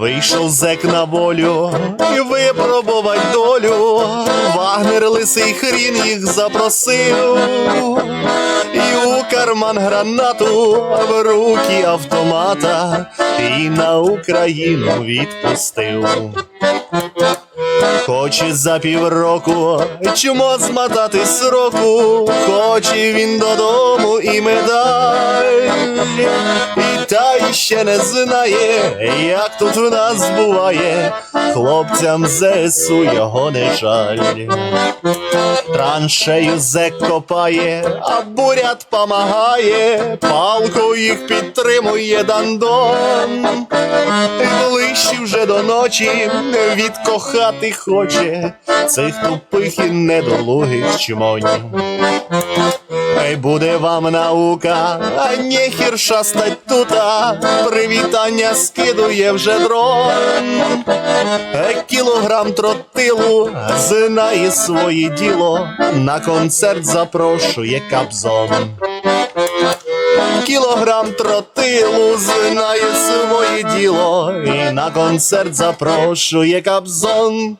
Вийшов зек на волю і випробувать долю. Вагнер лисий хрін їх запросив, і у карман гранату, в руки автомата, і на Україну відпустив. Хоче за півроку чому змотати сроку, хоче він додому і медаль, ще не знає, як тут в нас буває, хлопцям ЗСУ його не жаль. Траншею зек копає, а бурят помагає, палку їх підтримує дандон. Ближче вже до ночі відкохати хоче цих тупих і недолугих чмонів. Ей буде вам наука, а нехер шастать тута, привітання скидує вже дрон. Кілограм тротилу знає своє діло, на концерт запрошує капзон. Кілограм тротилу знає своє діло, і на концерт запрошує капзон.